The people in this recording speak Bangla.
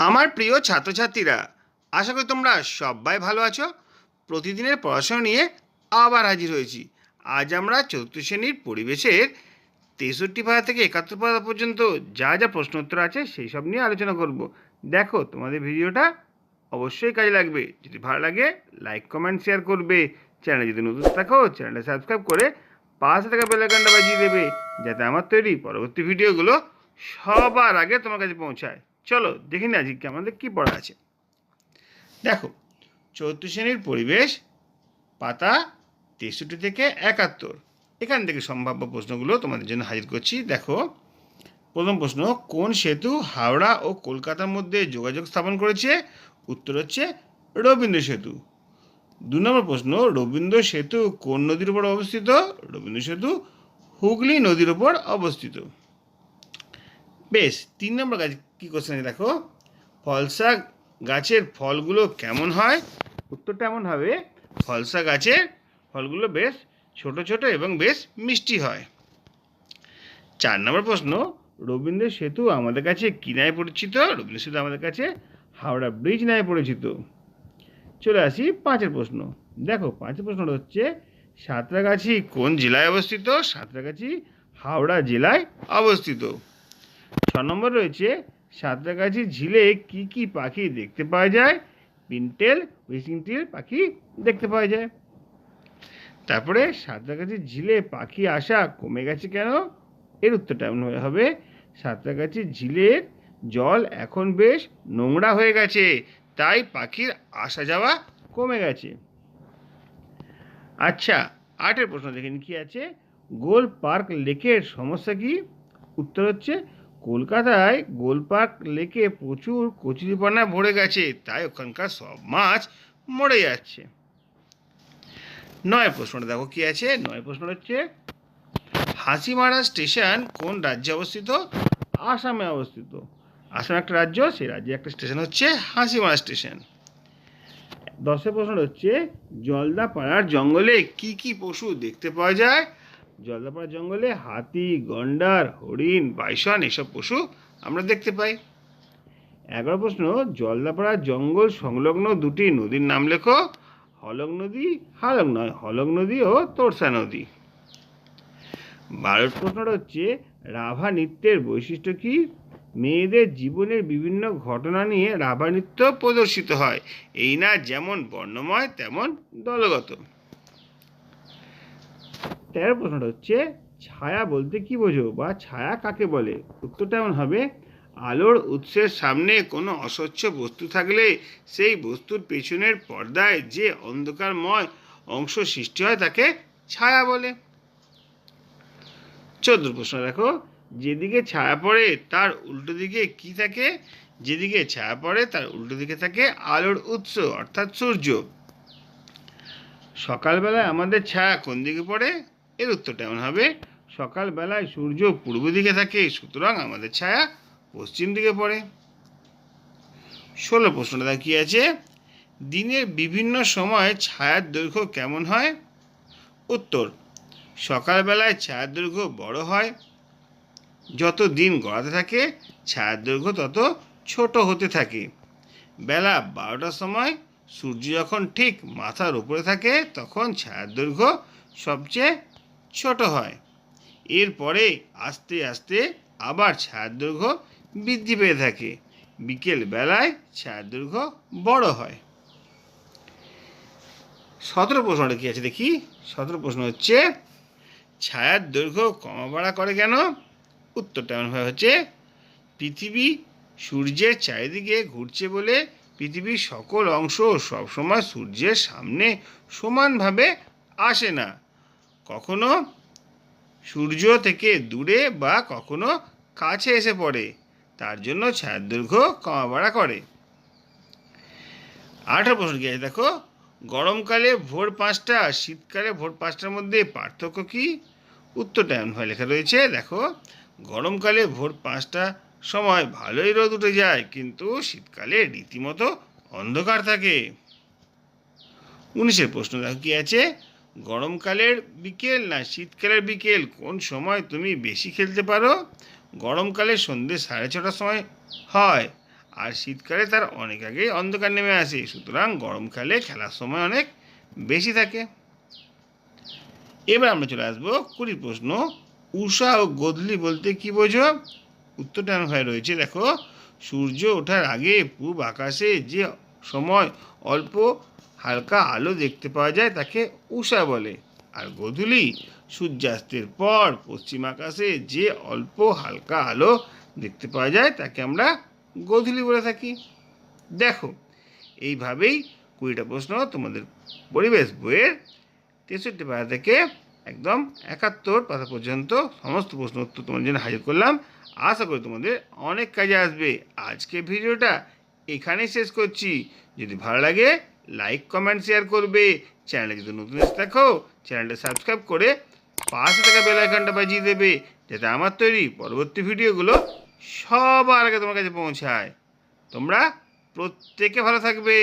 আমার প্রিয় ছাত্রছাত্রীরা, আশা করি তোমরা সবাই ভালো আছো। প্রতিদিনের পড়াশোনা নিয়ে আবার হাজির হয়েছি। আজ আমরা চতুর্থ শ্রেণির পরিবেশের তেষট্টি পাতা থেকে একাত্তর পাতা পর্যন্ত যা যা প্রশ্ন উত্তর আছে সেই সব নিয়ে আলোচনা করব। দেখো, তোমাদের ভিডিওটা অবশ্যই কাজে লাগবে। যদি ভালো লাগে লাইক কমেন্ট শেয়ার করবে। চ্যানেলে যদি নতুন থাকো চ্যানেলটা সাবস্ক্রাইব করে পাশে থাকা বেলাইকনটা বাজিয়ে দেবে, যাতে আমার তৈরি পরবর্তী ভিডিওগুলো সবার আগে তোমার কাছে পৌঁছায়। চলো দেখে নিই আজকে আমাদের কী পড়া আছে। দেখো, চৌদ্দ শ্রেণির পরিবেশ, পাতা তেষট্টি থেকে একাত্তর। এখান থেকে সম্ভাব্য প্রশ্নগুলো তোমাদের জন্য হাজির করছি। দেখো, প্রথম প্রশ্ন, কোন সেতু হাওড়া ও কলকাতার মধ্যে যোগাযোগ স্থাপন করেছে? উত্তর হচ্ছে, রবীন্দ্র সেতু। দু নম্বর প্রশ্ন, রবীন্দ্র সেতু কোন নদীর উপর অবস্থিত? রবীন্দ্র সেতু হুগলি নদীর উপর অবস্থিত। বেশ, তিন নম্বর গাছ কী কোশ্চেন দেখো? ফলসা গাছের ফলগুলো কেমন হয়? উত্তরটা এমন হবে ফলসা গাছের ফলগুলো বেশ ছোট ছোট এবং বেশ মিষ্টি হয়। চার নম্বর প্রশ্ন, রবীন্দ্র সেতু আমাদের কাছে কি নামে পরিচিত? রবীন্দ্র সেতু আমাদের কাছে হাওড়া ব্রিজ নামে পরিচিত। চলে আসি পাঁচের প্রশ্ন। দেখো, পাঁচের প্রশ্নটা হচ্ছে, সাঁতরাগাছি কোন জেলায় অবস্থিত? সাঁতরাগাছি হাওড়া জেলায় অবস্থিত। ছ নম্বর রয়েছে সাঁতরাগাছি ঝিলে কি কি পাখি দেখতে পাওয়া যায়? পিন্টেল হুইসিংটিল পাখি দেখতে পাওয়া যায়। তারপরে সাঁতরাগাছি ঝিলে পাখি আসা কমে গেছে কেন? এর উত্তরটা হবে সাঁতরাগাছি ঝিলের জল এখন বেশ নোংরা হয়ে গেছে, তাই পাখির আসা যাওয়া কমে গেছে। আচ্ছা আটের প্রশ্ন দেখেন কি আছে? গোল পার্ক লেকের সমস্যা কি? উত্তর হচ্ছে কলকাতায় গোলপাক লেকে প্রচুর কচুরিপানা ভরে গেছে, তাই ওখানকার সব মাছ মরে যাচ্ছে। নয় প্রশ্নটা দেখো কি আছে? নয় প্রশ্নটা হচ্ছে, হাসিমারা স্টেশন কোন রাজ্যে অবস্থিত? আসামে অবস্থিত। আসাম একটা রাজ্য, সেই রাজ্যে একটা স্টেশন হচ্ছে হাসিমারা স্টেশন। দশের প্রশ্ন হচ্ছে, জলদাপাড়ার জঙ্গলে কি কি পশু দেখতে পাওয়া যায়? জলদাপাড়ার জঙ্গলে হাতি, গন্ডার, হরিণ বাইসন এসব পশু আমরা দেখতে পাই। এগারো প্রশ্ন, জলদাপাড়া জঙ্গল সংলগ্ন দুটি নদীর নাম লেখো। হলং নদী, হালং নয়, হলং নদী ও তোরসা নদী। বারোর প্রশ্নটা হচ্ছে, রাভা নৃত্যের বৈশিষ্ট্য কি? মেয়েদের জীবনের বিভিন্ন ঘটনা নিয়ে রাভা নৃত্য প্রদর্শিত হয়। এই না যেমন বর্ণময়, তেমন দলগত। তেরো প্রশ্নটা হচ্ছে, ছায়া বলতে কি বোঝো বা ছায়া কাকে বলে? উত্তরটা এমন হবে, আলোর উৎসের সামনে কোনো অস্বচ্ছ বস্তু থাকলে সেই বস্তুর পেছনের পর্দায় যে অন্ধকারময় অংশ সৃষ্টি হয় তাকে ছায়া বলে। চোদ্দ প্রশ্ন দেখো, যেদিকে ছায়া পড়ে তার উল্টো দিকে কি থাকে? যেদিকে ছায়া পড়ে তার উল্টো দিকে থাকে আলোর উৎস, অর্থাৎ সূর্য। সকালবেলায় আমাদের ছায়া কোন দিকে পড়ে? এর উত্তরটা এমন হবে, সকালবেলায় সূর্য পূর্ব দিকে থাকে, সুতরাং আমাদের ছায়া পশ্চিম দিকে পড়ে। ষোলো প্রশ্নটা কি আছে? দিনের বিভিন্ন সময় ছায়ার দৈর্ঘ্য কেমন হয়? উত্তর, সকালবেলায় ছায়ার দৈর্ঘ্য বড় হয়। যত দিন গড়াতে থাকে, ছায়ার দৈর্ঘ্য তত ছোট হতে থাকে। বেলা বারোটার সময় সূর্য যখন ঠিক মাথার উপরে থাকে, তখন ছায়ার দৈর্ঘ্য সবচেয়ে ছোট হয়। এরপরে আস্তে আস্তে আবার ছায়ার দৈর্ঘ্য বৃদ্ধি পেয়ে থাকে। বিকেল বেলায় ছায়ার দৈর্ঘ্য বড় হয়। সতেরো প্রশ্নটা কী আছে দেখি? সতেরো প্রশ্ন হচ্ছে, ছায়ার দৈর্ঘ্য কমা বাড়া করে কেন? উত্তরটা এমনভাবে হচ্ছে, পৃথিবী সূর্যের চারিদিকে ঘুরছে বলে পৃথিবীর সকল অংশ সবসময় সূর্যের সামনে সমানভাবে আসে না। কখনো সূর্য থেকে দূরে বা কখনো কাছে এসে পড়ে, তার জন্য ছায়ার দৈর্ঘ্য কমা বাড়া করে। আঠারো প্রশ্ন কি? আছে দেখো, গরমকালে ভোর পাঁচটা, শীতকালে ভোর পাঁচটার মধ্যে পার্থক্য কি? উত্তরটা এমনভাবে লেখা রয়েছে, দেখো, গরমকালে ভোর পাঁচটা সময় ভালোই রোদ উঠে যায়, কিন্তু শীতকালে রীতিমতো অন্ধকার থাকে। উনিশের প্রশ্ন দেখো কি আছে? গরমকালের বিকেল না শীতকালের বিকেল? কোন সময় তুমি বেশি খেলতে পারো? গরমকালে সন্ধ্যে সাড়ে ছটার সময় হয়, আর শীতকালে তার অনেক আগেই অন্ধকার নেমে আসে। সুতরাং গরমকালে খেলার সময় অনেক বেশি থাকে। এবার আমরা চলে আসব কুড়ি প্রশ্ন। উষা ও গদলি বলতে কি বোঝো? উত্তরটা ভাই রয়েছে, দেখো। সূর্য ওঠার আগে পূব আকাশে যে সময় অল্প হালকা আলো দেখতে পাওয়া যায় তাকে উষা বলে। আর গোধূলি সূর্যাস্তের পর পশ্চিম আকাশে যে অল্প হালকা আলো দেখতে পাওয়া যায় তাকে আমরা গোধূলি বলে থাকি। দেখো, এইভাবেই কুড়িটা প্রশ্ন তোমাদের পরিবেশ বইয়ের তেষট্টি পাতা থেকে একদম একাত্তর পাতা পর্যন্ত সমস্ত প্রশ্ন উত্তর তোমাদের জন্য হাজির করলাম। আশা করি তোমাদের অনেক কাজে আসবে। আজকে ভিডিওটা এখানেই শেষ করছি। যদি ভালো লাগে লাইক কমেন্ট শেয়ার করবে। চ্যানেলে যদি নতুন এসে দেখো চ্যানেলটা সাবস্ক্রাইব করে পাশে থাকা বেল আইকনটা বাজিয়ে দেবে, যাতে আমার তৈরি পরবর্তী ভিডিওগুলো সবার আগে তোমার কাছে পৌঁছায়। তোমরা প্রত্যেকে ভালো থাকবে।